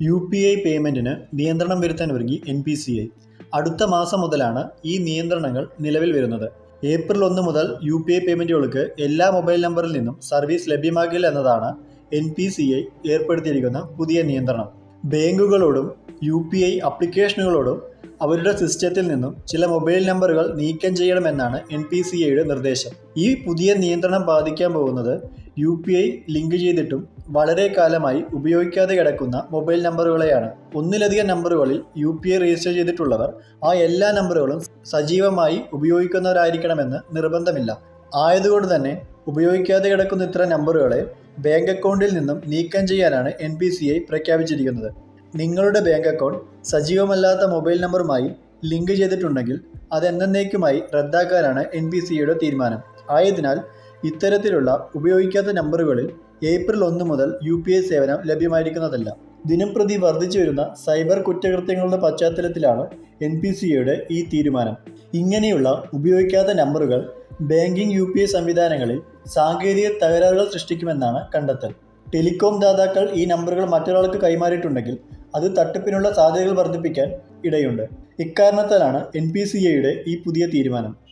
U P I പേയ്മെന്റിന് നിയന്ത്രണം വരുത്താൻ ഒരുങ്ങി എൻ പി സി ഐ. അടുത്ത മാസം മുതലാണ് ഈ നിയന്ത്രണങ്ങൾ നിലവിൽ വരുന്നത്. ഏപ്രിൽ ഒന്ന് മുതൽ യു പി ഐ പേയ്മെന്റുകൾക്ക് എല്ലാ മൊബൈൽ നമ്പറിൽ നിന്നും സർവീസ് ലഭ്യമാകില്ല എന്നതാണ് എൻ പി സി ഐ ഏർപ്പെടുത്തിയിരിക്കുന്ന പുതിയ നിയന്ത്രണം. ബാങ്കുകളോടും യു പി ഐ അപ്ലിക്കേഷനുകളോടും അവരുടെ സിസ്റ്റത്തിൽ നിന്നും ചില മൊബൈൽ നമ്പറുകൾ നീക്കം ചെയ്യണമെന്നാണ് എൻ പി സി ഐയുടെ നിർദ്ദേശം. ഈ പുതിയ നിയന്ത്രണം ബാധിക്കാൻ പോകുന്നത് യു പി ഐ ലിങ്ക് ചെയ്തിട്ടും വളരെ കാലമായി ഉപയോഗിക്കാതെ കിടക്കുന്ന മൊബൈൽ നമ്പറുകളെയാണ്. ഒന്നിലധികം നമ്പറുകളിൽ യു പി ഐ രജിസ്റ്റർ ചെയ്തിട്ടുള്ളവർ ആ എല്ലാ നമ്പറുകളും സജീവമായി ഉപയോഗിക്കുന്നവരായിരിക്കണമെന്ന് നിർബന്ധമില്ല. ആയതുകൊണ്ട് തന്നെ ഉപയോഗിക്കാതെ കിടക്കുന്ന ഇത്തരം നമ്പറുകളെ ബാങ്ക് അക്കൗണ്ടിൽ നിന്നും നീക്കം ചെയ്യാനാണ് എൻ പി സി ഐ പ്രഖ്യാപിച്ചിരിക്കുന്നത്. നിങ്ങളുടെ ബാങ്ക് അക്കൗണ്ട് സജീവമല്ലാത്ത മൊബൈൽ നമ്പറുമായി ലിങ്ക് ചെയ്തിട്ടുണ്ടെങ്കിൽ അത് എന്നേക്കുമായി റദ്ദാക്കാനാണ് എൻ ബി സിയുടെ തീരുമാനം. ആയതിനാൽ ഇത്തരത്തിലുള്ള ഉപയോഗിക്കാത്ത നമ്പറുകളിൽ ഏപ്രിൽ ഒന്ന് മുതൽ യു പി ഐ സേവനം ലഭ്യമായിരിക്കുന്നതല്ല. ദിനംപ്രതി വർദ്ധിച്ചു വരുന്ന സൈബർ കുറ്റകൃത്യങ്ങളുടെ പശ്ചാത്തലത്തിലാണ് എൻ പി സിയുടെ ഈ തീരുമാനം. ഇങ്ങനെയുള്ള ഉപയോഗിക്കാത്ത നമ്പറുകൾ ബാങ്കിംഗ് യു പി ഐ സംവിധാനങ്ങളിൽ സാങ്കേതിക തകരാറുകൾ സൃഷ്ടിക്കുമെന്നാണ് കണ്ടെത്തൽ. ടെലികോം ദാതാക്കൾ ഈ നമ്പറുകൾ മറ്റൊരാൾക്ക് കൈമാറിയിട്ടുണ്ടെങ്കിൽ അത് തട്ടിപ്പിനുള്ള സാധ്യതകൾ വർദ്ധിപ്പിക്കാൻ ഇടയുണ്ട്. ഇക്കാരണത്താലാണ് എൻ പി സി എയുടെ ഈ പുതിയ തീരുമാനം.